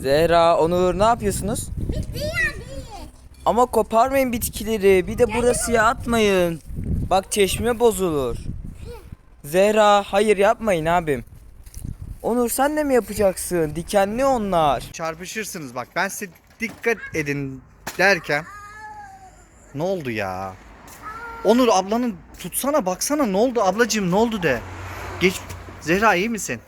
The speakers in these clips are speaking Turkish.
Zehra, Onur ne yapıyorsunuz? Ama koparmayın bitkileri. Bir de burasıya atmayın. Bak çeşme bozulur. Zehra, hayır yapmayın abim. Onur sen de mi yapacaksın? Dikenli onlar. Çarpışırsınız bak ben size dikkat edin derken ne oldu ya? Onur ablanın tutsana baksana ne oldu ablacığım ne oldu de. Geç Zehra iyi misin?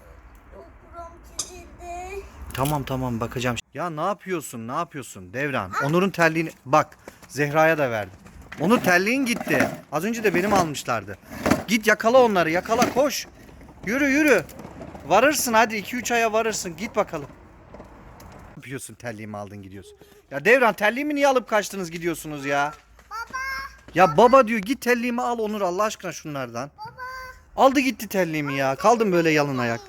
Tamam tamam bakacağım. Ya ne yapıyorsun ne yapıyorsun Devran? Onur'un terliğini bak Zehra'ya da verdim. Onur terliğin gitti. Az önce de benim almışlardı. Git yakala onları yakala koş. Yürü yürü. Varırsın hadi 2-3 aya varırsın git bakalım. Ne yapıyorsun terliğimi aldın gidiyorsun. Ya Devran terliğimi niye alıp kaçtınız gidiyorsunuz ya? Baba. Ya baba diyor git terliğimi al Onur Allah aşkına şunlardan. Baba. Aldı gitti terliğimi ya. Kaldım böyle yalın ayak.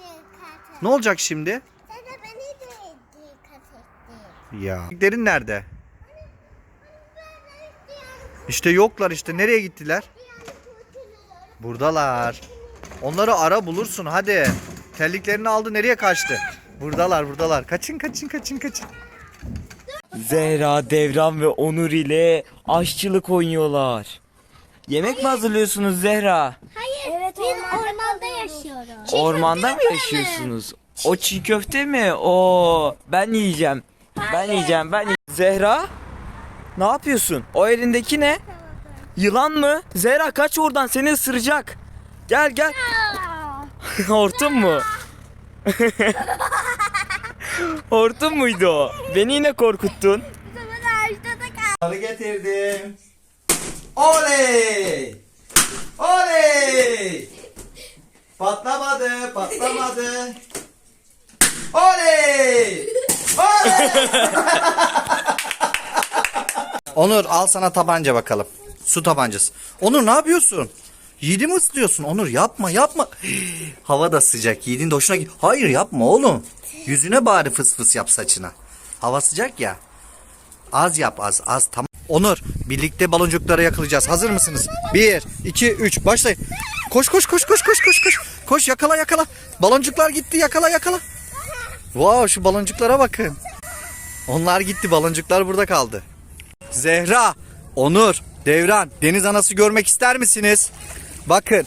Ne olacak şimdi? Sen de beni de dikkat ettin. Ya. Derin nerede? İşte yoklar işte. Nereye gittiler? Buradalar. Onları ara bulursun hadi. Terliklerini aldı nereye kaçtı? Buradalar buradalar. Kaçın kaçın kaçın kaçın. Zehra, Devran ve Onur ile aşçılık oynuyorlar. Yemek mi hazırlıyorsunuz Zehra? Hayır. Evet, biz ormanda yaşıyoruz. Ormanda mı yaşıyorsunuz? O çiğ köfte mi? Oo, ben yiyeceğim. Ben yiyeceğim. Ben yiyeceğim. Zehra, ne yapıyorsun? O elindeki ne? Yılan mı? Zehra kaç oradan seni ısıracak. Gel gel. Hortum mu? Hortum muydu o? Beni yine korkuttun. Balı getirdim. Oley! Oley! Patlamadı, patlamadı. Oley! Onur al sana tabanca bakalım. Su tabancası. Onur ne yapıyorsun? Yiğidi mi ıslıyorsun? Onur yapma yapma. Hava da sıcak. Yiğidin de hoşuna git. Hayır yapma oğlum. Yüzüne bari fıs fıs yap saçına. Hava sıcak ya. Az yap az az tamam. Onur birlikte baloncuklara yakılacağız. Hazır mısınız? Bir, iki, üç başlayın. Koş koş koş koş koş koş koş. Koş yakala yakala. Baloncuklar gitti yakala yakala. Wow şu baloncuklara bakın. Onlar gitti baloncuklar burada kaldı. Zehra, Onur, Devran, deniz anası görmek ister misiniz? Bakın.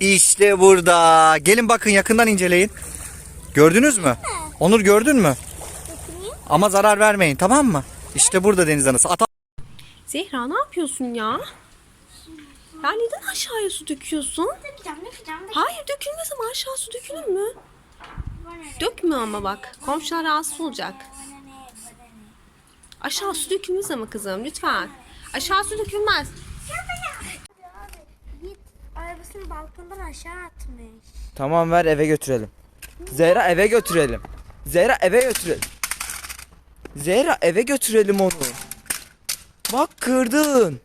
İşte burada. Gelin bakın yakından inceleyin. Gördünüz mü? Onur gördün mü? Ama zarar vermeyin tamam mı? İşte burada deniz anası. Ata Zehra ne yapıyorsun ya? Ya neden aşağıya su döküyorsun? Dökeceğim, dökeceğim, Hayır dökülmez ama aşağı su dökülür mü? Dökme ama bak. Komşular rahatsız olacak. Aşağı su dökülmez ama kızım lütfen. Aşağı su dökülmez. Git arabasını balkondan aşağı atmış. Tamam ver eve götürelim. Zehra eve götürelim. Zehra eve götürelim. Zehra eve götürelim onu. Bak kırdın.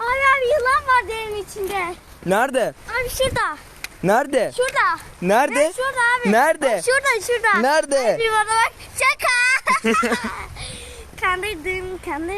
Abi abi yılan var derin içinde. Nerede? Abi şurada. Nerede? Şurada. Nerede? Şurada abi. Nerede? Bak şurada şurada. Nerede? Abi bana bak. Şaka. kandırdın kandırdın.